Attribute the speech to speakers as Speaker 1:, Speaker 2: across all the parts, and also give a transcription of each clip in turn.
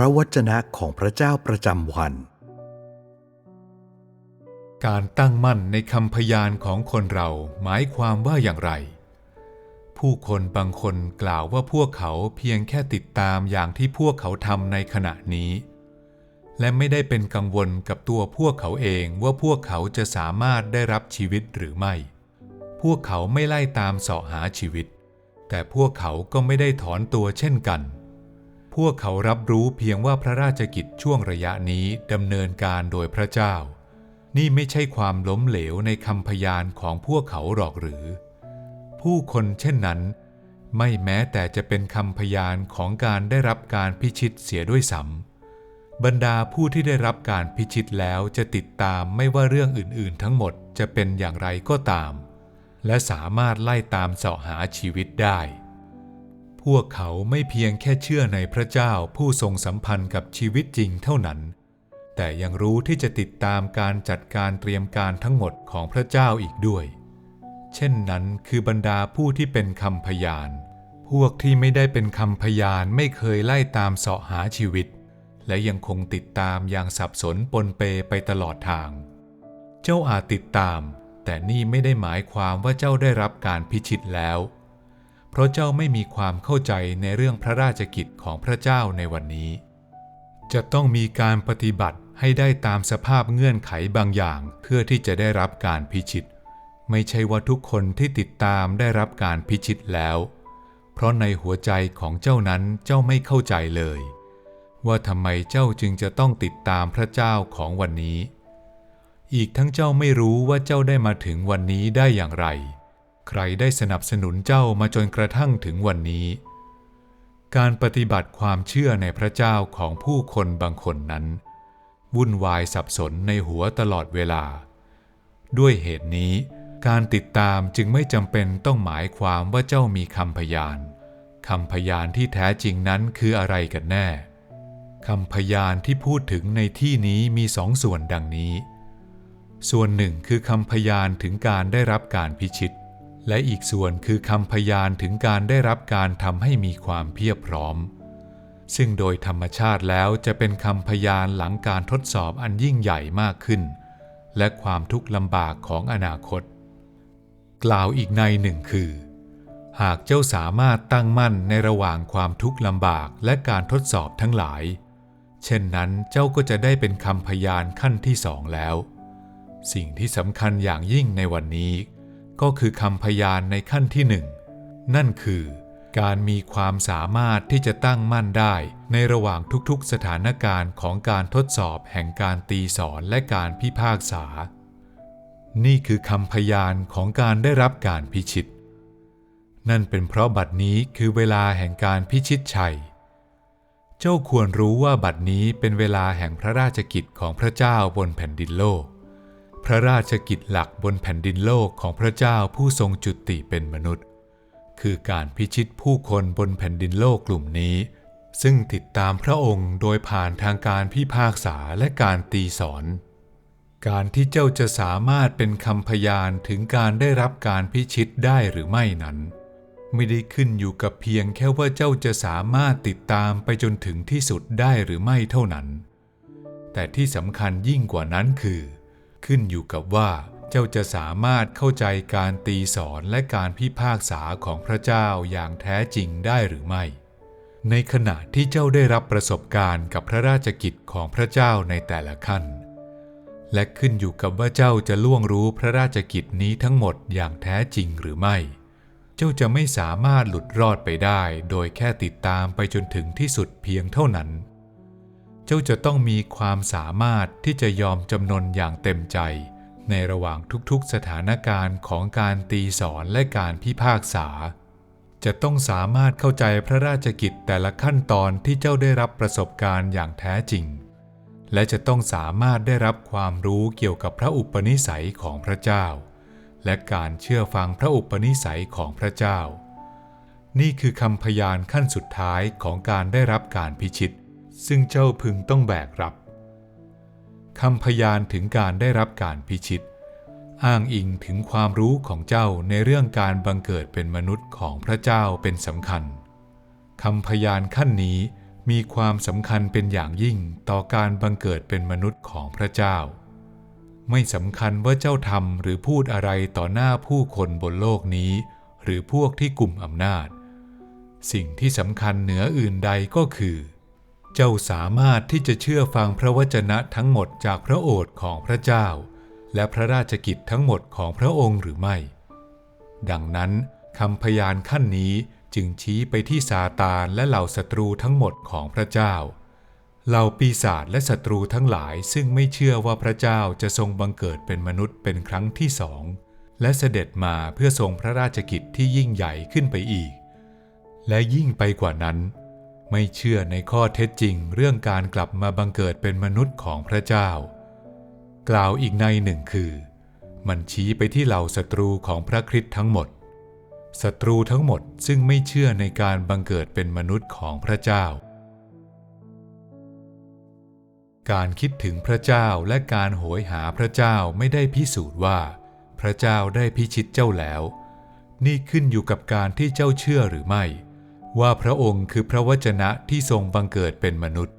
Speaker 1: ระวจนะของพระเจ้าประจำวัน
Speaker 2: การตั้งมั่นในคำพยานของคนเราหมายความว่าอย่างไร ผู้คนบางคนกล่าวว่าพวกเขาเพียงแค่ติดตามอย่างที่พวกเขาทำในขณะนี้ และไม่ได้เป็นกังวลกับตัวพวกเขาเองว่าพวกเขาจะสามารถได้รับชีวิตหรือไม่ พวกเขาไม่ไล่ตามเสาะหาชีวิต แต่พวกเขาก็ไม่ได้ถอนตัวเช่นกัน พวกเขารับรู้เพียงว่าพระราชกิจช่วงระยะนี้ดำเนินการโดยพระเจ้า นี่ไม่ใช่ความล้มเหลวในคำพยานของพวกเขาหรอกหรือ ผู้คนเช่นนั้น ไม่แม้แต่จะเป็นคำพยานของการได้รับการพิชิตเสียด้วยซ้ำบรรดาผู้ที่ได้รับการพิชิตแล้วจะติดตามไม่ว่าเรื่องอื่นๆ ทั้งหมดจะเป็นอย่างไรก็ตาม และสามารถไล่ตามเสาะหาชีวิตได้ พวกเขาไม่เพียงแค่เชื่อในพระเจ้าผู้ทรงสัมพันธ์กับชีวิตจริงเท่านั้น แต่ยังรู้ที่จะติดตามการจัดการเตรียมการทั้งหมดของพระเจ้าอีกด้วย เช่นนั้นคือบรรดาผู้ที่เป็นคำพยาน พวกที่ไม่ได้เป็นคำพยานไม่เคยไล่ตามเสาะหาชีวิต และยังคงติดตามอย่างสับสนปนเปไปตลอดทาง เจ้าอาจติดตาม แต่นี่ไม่ได้หมายความว่าเจ้าได้รับการพิชิตแล้ว เพราะเจ้าไม่มีความเข้าใจในเรื่องพระราชกิจของพระเจ้าในวันนี้ จะต้องมีการปฏิบัติให้ได้ตามสภาพเงื่อนไขบางอย่างเพื่อที่จะได้รับการพิชิต ไม่ใช่ว่าทุกคนที่ติดตามได้รับการพิชิตแล้ว เพราะในหัวใจของเจ้านั้นเจ้าไม่เข้าใจเลย ว่าทำไมเจ้าจึงจะต้องติดตามพระเจ้าของวันนี้ อีกทั้งเจ้าไม่รู้ว่าเจ้าได้มาถึงวันนี้ได้อย่างไร ใครได้สนับสนุนเจ้ามาจนกระทั่งถึงวันนี้ การปฏิบัติความเชื่อในพระเจ้าของผู้คนบางคนนั้น วุ่นวายสับสนในหัวตลอดเวลา ด้วยเหตุนี้ การติดตามจึงไม่จำเป็นต้องหมายความว่าเจ้ามีคำพยานคำพยานที่แท้จริงนั้นคืออะไรกันแน่คำพยานที่พูดถึงในที่นี้มีสองส่วนดังนี้ ส่วนหนึ่งคือคำพยานถึงการได้รับการพิชิต และอีกส่วนคือคำพยานถึงการได้รับการทำให้มีความเพียบพร้อม ซึ่งโดยธรรมชาติแล้วจะเป็นคำพยานหลังการทดสอบอันยิ่งใหญ่มากขึ้น และความทุกข์ลำบากของอนาคต กล่าวอีกในหนึ่งคือ หากเจ้าสามารถตั้งมั่นในระหว่างความทุกข์ลำบากและการทดสอบทั้งหลาย เช่นนั้นเจ้าก็จะได้เป็นคำพยานขั้นที่สองแล้ว สิ่งที่สำคัญอย่างยิ่งในวันนี้ ก็คือคำพยานในขั้นที่หนึ่งนั่นคือ การมีความสามารถที่จะตั้งมั่นได้ ในระหว่างทุกๆสถานการณ์ของการทดสอบแห่งการตีสอนและการพิพากษา นี่คือคำพยานของการได้รับการพิชิต นั่นเป็นเพราะบัดนี้คือเวลาแห่งการพิชิตชัย เจ้าควรรู้ว่าบัดนี้เป็นเวลาแห่งพระราชกิจของพระเจ้าบนแผ่นดินโลก พระราชกิจหลักบนแผ่นดินโลกของพระเจ้าผู้ทรงจุติเป็นมนุษย์ คือการพิชิตผู้คนบนแผ่นดินโลกกลุ่มนี้ ซึ่งติดตามพระองค์โดยผ่านทางการพิพากษาและการตีสอน การที่เจ้าจะสามารถเป็นคำพยานถึงการได้รับการพิชิตได้หรือไม่นั้น ไม่ได้ขึ้นอยู่กับเพียงแค่ว่าเจ้าจะสามารถติดตามไปจนถึงที่สุดได้หรือไม่เท่านั้น แต่ที่สำคัญยิ่งกว่านั้นคือ ขึ้นอยู่กับว่าเจ้าจะสามารถเข้าใจการตีสอนและการพิพากษาของพระเจ้าอย่างแท้จริงได้หรือไม่ ในขณะที่เจ้าได้รับประสบการณ์กับพระราชกิจของพระเจ้าในแต่ละขั้น และขึ้นอยู่กับว่าเจ้าจะล่วงรู้พระราชกิจนี้ทั้งหมดอย่างแท้จริงหรือไม่ เจ้าจะไม่สามารถหลุดรอดไปได้ โดยแค่ติดตามไปจนถึงที่สุดเพียงเท่านั้น จ้าจะต้องมีความสามารถที่จะยอมจำนนอย่างเต็มใจ ในระหว่างทุกๆสถานการณ์ของการตีสอนและการพิพากษา จะต้องสามารถเข้าใจพระราชกิจแต่ละขั้นตอนที่เจ้าได้รับประสบการณ์อย่างแท้จริง และจะต้องสามารถได้รับความรู้เกี่ยวกับพระอุปนิสัยของพระเจ้า และการเชื่อฟังพระอุปนิสัยของพระเจ้า นี่คือคำพยานขั้นสุดท้ายของการได้รับการพิชิต ซึ่งเจ้าพึงต้องแบกรับคำพยานถึงการได้รับการพิชิต อ้างอิงถึงความรู้ของเจ้าในเรื่องการบังเกิดเป็นมนุษย์ของพระเจ้าเป็นสำคัญคำพยานขั้นนี้มีความสำคัญเป็นอย่างยิ่งต่อการบังเกิดเป็นมนุษย์ของพระเจ้า ไม่สำคัญว่าเจ้าทำหรือพูดอะไรต่อหน้าผู้คนบนโลกนี้ หรือพวกที่กลุ่มอำนาจ สิ่งที่สำคัญเหนืออื่นใดก็คือ เจ้าสามารถที่จะเชื่อฟังพระวจนะทั้งหมดจากพระโอษฐ์ของพระเจ้า และพระราชกิจทั้งหมดของพระองค์หรือไม่ ดังนั้นคำพยานขั้นนี้จึงชี้ไปที่ซาตานและเหล่าศัตรูทั้งหมดของพระเจ้า เหล่าปีศาจและศัตรูทั้งหลายซึ่งไม่เชื่อว่าพระเจ้าจะทรงบังเกิดเป็นมนุษย์เป็นครั้งที่สอง และเสด็จมาเพื่อทรงพระราชกิจที่ยิ่งใหญ่ขึ้นไปอีก และยิ่งไปกว่านั้น ไม่เชื่อในข้อเท็จจริงเรื่องการกลับมาบังเกิดเป็นมนุษย์ของพระเจ้า กล่าวอีกในหนึ่งคือ มันชี้ไปที่เหล่าศัตรูของพระคริสต์ทั้งหมดศัตรูทั้งหมดซึ่งไม่เชื่อในการบังเกิดเป็นมนุษย์ของพระเจ้า การคิดถึงพระเจ้าและการโหยหาพระเจ้าไม่ได้พิสูจน์ว่า พระเจ้าได้พิชิตเจ้าแล้ว นี่ขึ้นอยู่กับการที่เจ้าเชื่อหรือไม่ ว่าพระองค์คือพระวจนะที่ทรงบังเกิดเป็นมนุษย์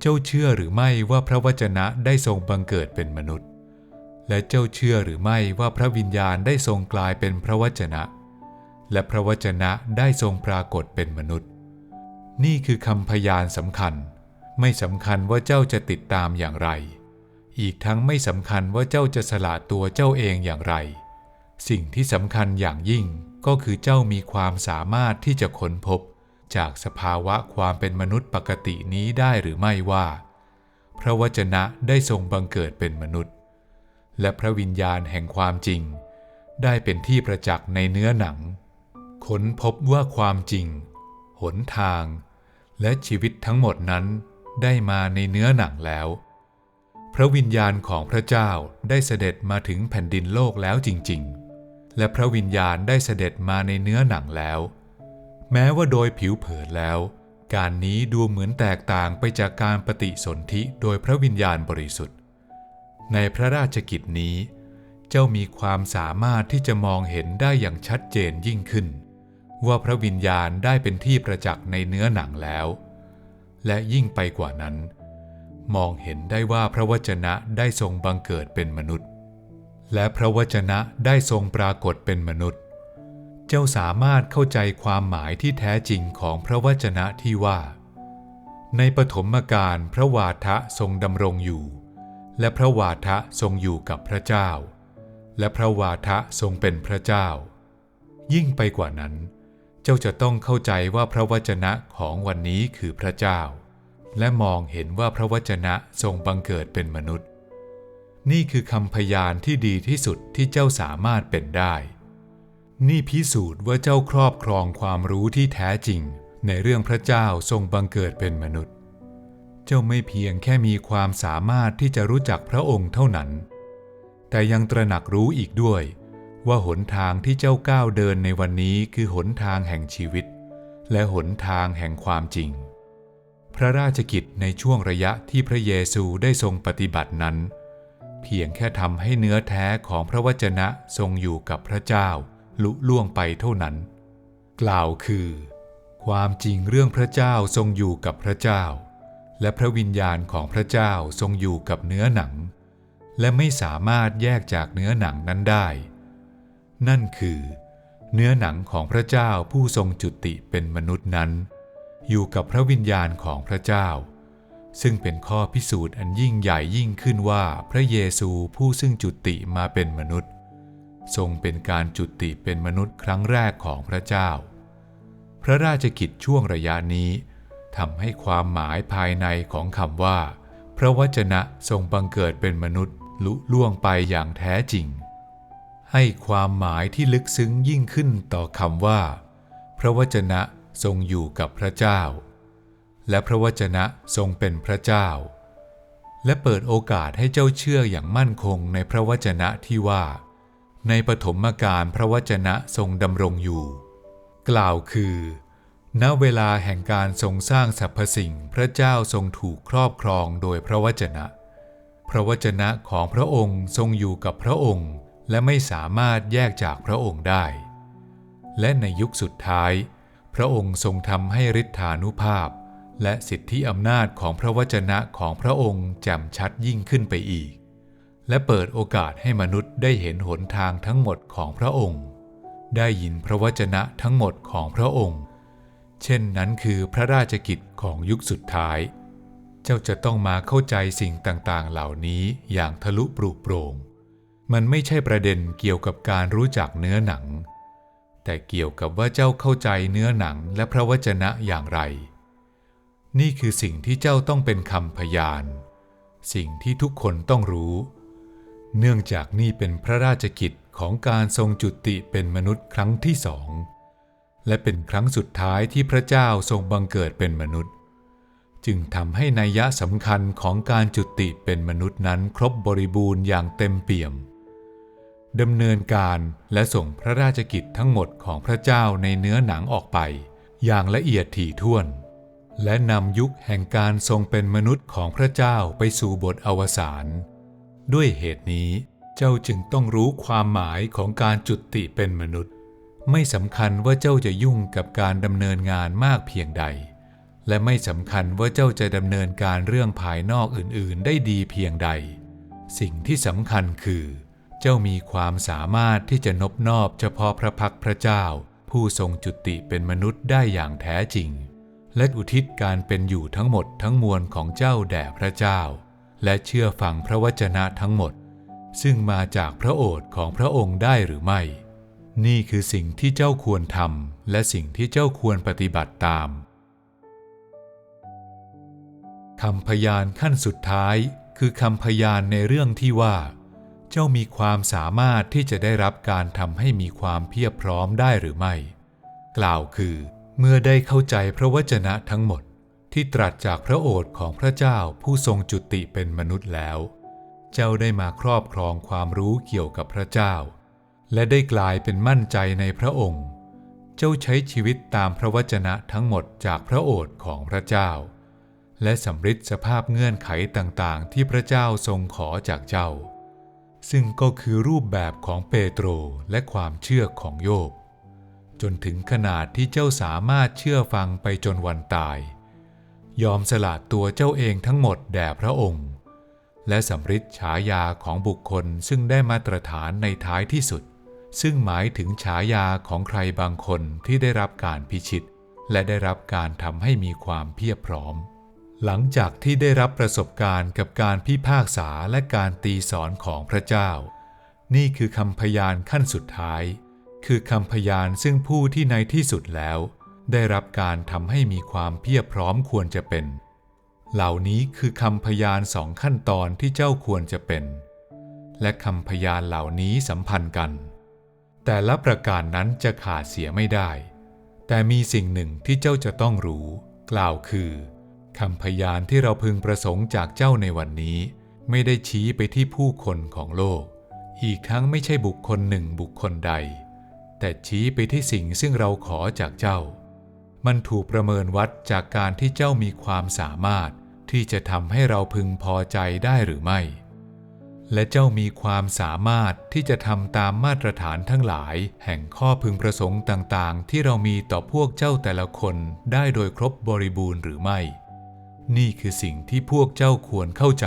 Speaker 2: เจ้าเชื่อหรือไม่ว่าพระวจนะได้ทรงบังเกิดเป็นมนุษย์ และเจ้าเชื่อหรือไม่ว่าพระวิญญาณได้ทรงกลายเป็นพระวจนะ และพระวจนะได้ทรงปรากฏเป็นมนุษย์ นี่คือคำพยานสำคัญ ไม่สำคัญว่าเจ้าจะติดตามอย่างไร อีกทั้งไม่สำคัญว่าเจ้าจะสละตัวเจ้าเองอย่างไร สิ่งที่สำคัญอย่างยิ่ง ก็คือเจ้ามีความสามารถที่จะค้นพบ จากสภาวะความเป็นมนุษย์ปกตินี้ได้หรือไม่ว่า พระวจนะได้ทรงบังเกิดเป็นมนุษย์ และพระวิญญาณแห่งความจริง ได้เป็นที่ประจักษ์ในเนื้อหนัง ค้นพบว่าความจริง หนทาง และชีวิตทั้งหมดนั้นได้มาในเนื้อหนังแล้ว พระวิญญาณของพระเจ้าได้เสด็จมาถึงแผ่นดินโลกแล้วจริง ๆ และพระวิญญาณได้เสด็จมาในเนื้อหนังแล้ว แม้ว่าโดยผิวเผินแล้ว การนี้ดูเหมือนแตกต่างไปจากการปฏิสนธิโดยพระวิญญาณบริสุทธิ์ ในพระราชกิจนี้ เจ้ามีความสามารถที่จะมองเห็นได้อย่างชัดเจนยิ่งขึ้น ว่าพระวิญญาณได้เป็นที่ประจักษ์ในเนื้อหนังแล้ว และยิ่งไปกว่านั้น มองเห็นได้ว่าพระวจนะได้ทรงบังเกิดเป็นมนุษย์ และพระวจนะได้ทรงปรากฏเป็นมนุษย์ เจ้าสามารถเข้าใจความหมายที่แท้จริงของพระวจนะที่ว่า ในปฐมกาลพระวาทะทรงดำรงอยู่ และพระวาทะทรงอยู่กับพระเจ้า และพระวาทะทรงเป็นพระเจ้า ยิ่งไปกว่านั้น เจ้าจะต้องเข้าใจว่าพระวจนะของวันนี้คือพระเจ้า และมองเห็นว่าพระวจนะทรงบังเกิดเป็นมนุษย์ นี่คือคำพยานที่ดีที่สุดที่เจ้าสามารถเป็นได้ นี่พิสูจน์ว่าเจ้าครอบครองความรู้ที่แท้จริง ในเรื่องพระเจ้าทรงบังเกิดเป็นมนุษย์ เจ้าไม่เพียงแค่มีความสามารถที่จะรู้จักพระองค์เท่านั้น แต่ยังตระหนักรู้อีกด้วย ว่าหนทางที่เจ้าก้าวเดินในวันนี้คือหนทางแห่งชีวิต และหนทางแห่งความจริง พระราชกิจในช่วงระยะที่พระเยซูได้ทรงปฏิบัตินั้น เพียงแค่ทำให้เนื้อแท้ของพระวจนะทรงอยู่กับพระเจ้า ลุล่วงไปเท่านั้น กล่าวคือ ความจริงเรื่องพระเจ้าทรงอยู่กับพระเจ้า และพระวิญญาณของพระเจ้าทรงอยู่กับเนื้อหนัง และไม่สามารถแยกจากเนื้อหนังนั้นได้ นั่นคือ เนื้อหนังของพระเจ้าผู้ทรงจุติเป็นมนุษย์นั้น อยู่กับพระวิญญาณของพระเจ้า ซึ่งเป็นข้อพิสูจน์อันยิ่งใหญ่ยิ่งขึ้นว่าพระเยซูผู้ซึ่งจุติมาเป็นมนุษย์ ทรงเป็นการจุติเป็นมนุษย์ครั้งแรกของพระเจ้า พระราชกิจช่วงระยะนี้ทำให้ความหมายภายในของคำว่า พระวจนะทรงบังเกิดเป็นมนุษย์ลุล่วงไปอย่างแท้จริง ให้ความหมายที่ลึกซึ้งยิ่งขึ้นต่อคำว่า พระวจนะทรงอยู่กับพระเจ้า และพระวจนะทรงเป็นพระเจ้า และเปิดโอกาสให้เจ้าเชื่ออย่างมั่นคงในพระวจนะที่ว่า ในปฐมกาลพระวจนะทรงดำรงอยู่ กล่าวคือ ณเวลาแห่งการทรงสร้างสรรพสิ่งพระเจ้าทรงถูกครอบครองโดยพระวจนะ พระวจนะของพระองค์ทรงอยู่กับพระองค์ และไม่สามารถแยกจากพระองค์ได้ และในยุคสุดท้าย พระองค์ทรงทำให้ฤทธานุภาพ และสิทธิอำนาจของพระวจนะของพระองค์แจ่มชัดยิ่งขึ้นไปอีก และเปิดโอกาสให้มนุษย์ได้เห็นหนทางทั้งหมดของพระองค์ ได้ยินพระวจนะทั้งหมดของพระองค์ เช่นนั้นคือพระราชกิจของยุคสุดท้าย เจ้าจะต้องมาเข้าใจสิ่งต่างๆ เหล่านี้อย่างทะลุปรุโปร่ง มันไม่ใช่ประเด็นเกี่ยวกับการรู้จักเนื้อหนัง แต่เกี่ยวกับว่าเจ้าเข้าใจเนื้อหนังและพระวจนะอย่างไร นี่คือสิ่งที่เจ้าต้องเป็นคำพยาน สิ่งที่ทุกคนต้องรู้ เนื่องจากนี่เป็นพระราชกิจของการทรงจุติเป็นมนุษย์ครั้งที่สอง และเป็นครั้งสุดท้ายที่พระเจ้าทรงบังเกิดเป็นมนุษย์ จึงทำให้นัยยะสำคัญของการจุติเป็นมนุษย์นั้นครบบริบูรณ์อย่างเต็มเปี่ยมดำเนินการและส่งพระราชกิจทั้งหมดของพระเจ้าในเนื้อหนังออกไป อย่างละเอียดถี่ถ้วน และนำยุคแห่งการทรงเป็นมนุษย์ของพระเจ้าไปสู่บทอวสานด้วยเหตุนี้เจ้าจึงต้องรู้ความหมายของการจุติเป็นมนุษย์ ไม่สำคัญว่าเจ้าจะยุ่งกับการดำเนินงานมากเพียงใด และไม่สำคัญว่าเจ้าจะดำเนินการเรื่องภายนอกอื่นๆ ได้ดีเพียงใด สิ่งที่สำคัญคือ เจ้ามีความสามารถที่จะนบนอบเฉพาะพระพักพระเจ้า ผู้ทรงจุติเป็นมนุษย์ได้อย่างแท้จริง และอุทิศการเป็นอยู่ทั้งหมดทั้งมวลของเจ้าแด่พระเจ้า และเชื่อฟังพระวจนะทั้งหมด ซึ่งมาจากพระโอษฐ์ของพระองค์ได้หรือไม่ นี่คือสิ่งที่เจ้าควรทำและสิ่งที่เจ้าควรปฏิบัติตามคำพยานขั้นสุดท้ายคือคำพยานในเรื่องที่ว่า เจ้ามีความสามารถที่จะได้รับการทำให้มีความเพียบพร้อมได้หรือไม่ กล่าวคือ เมื่อได้เข้าใจพระวจนะทั้งหมดที่ตรัสจากพระโอษฐ์ของพระเจ้าผู้ทรงจุติเป็นมนุษย์แล้ว เจ้าได้มาครอบครองความรู้เกี่ยวกับพระเจ้า และได้กลายเป็นมั่นใจในพระองค์ เจ้าใช้ชีวิตตามพระวจนะทั้งหมดจากพระโอษฐ์ของพระเจ้า และสำริดสภาพเงื่อนไขต่างๆ ที่พระเจ้าทรงขอจากเจ้า ซึ่งก็คือรูปแบบของเปโตรและความเชื่อของโยบ จนถึงขนาดที่เจ้าสามารถเชื่อฟังไปจนวันตาย ยอมสละตัวเจ้าเองทั้งหมดแด่พระองค์ และสำริดฉายาของบุคคลซึ่งได้มาตรฐานในท้ายที่สุด ซึ่งหมายถึงฉายาของใครบางคนที่ได้รับการพิชิต และได้รับการทำให้มีความเพียบพร้อม หลังจากที่ได้รับประสบการณ์กับการพิพากษาและการตีสอนของพระเจ้า นี่คือคำพยานขั้นสุดท้าย คือคำพยานซึ่งผู้ที่ในที่สุดแล้ว ได้รับการทำให้มีความเพียบพร้อมควรจะเป็น เหล่านี้คือคำพยานสองขั้นตอนที่เจ้าควรจะเป็น และคำพยานเหล่านี้สัมพันธ์กัน แต่ละประการนั้นจะขาดเสียไม่ได้ แต่มีสิ่งหนึ่งที่เจ้าจะต้องรู้ กล่าวคือคำพยานที่เราพึงประสงค์จากเจ้าในวันนี้ ไม่ได้ชี้ไปที่ผู้คนของโลก อีกทั้งไม่ใช่บุคคลหนึ่งบุคคลใด แต่ชี้ไปที่สิ่งซึ่งเราขอจากเจ้า มันถูกประเมินวัดจากการที่เจ้ามีความสามารถที่จะทำให้เราพึงพอใจได้หรือไม่ และเจ้ามีความสามารถที่จะทำตามมาตรฐานทั้งหลาย แห่งข้อพึงประสงค์ต่างๆ ที่เรามีต่อพวกเจ้าแต่ละคนได้โดยครบบริบูรณ์หรือไม่ นี่คือสิ่งที่พวกเจ้าควรเข้าใจ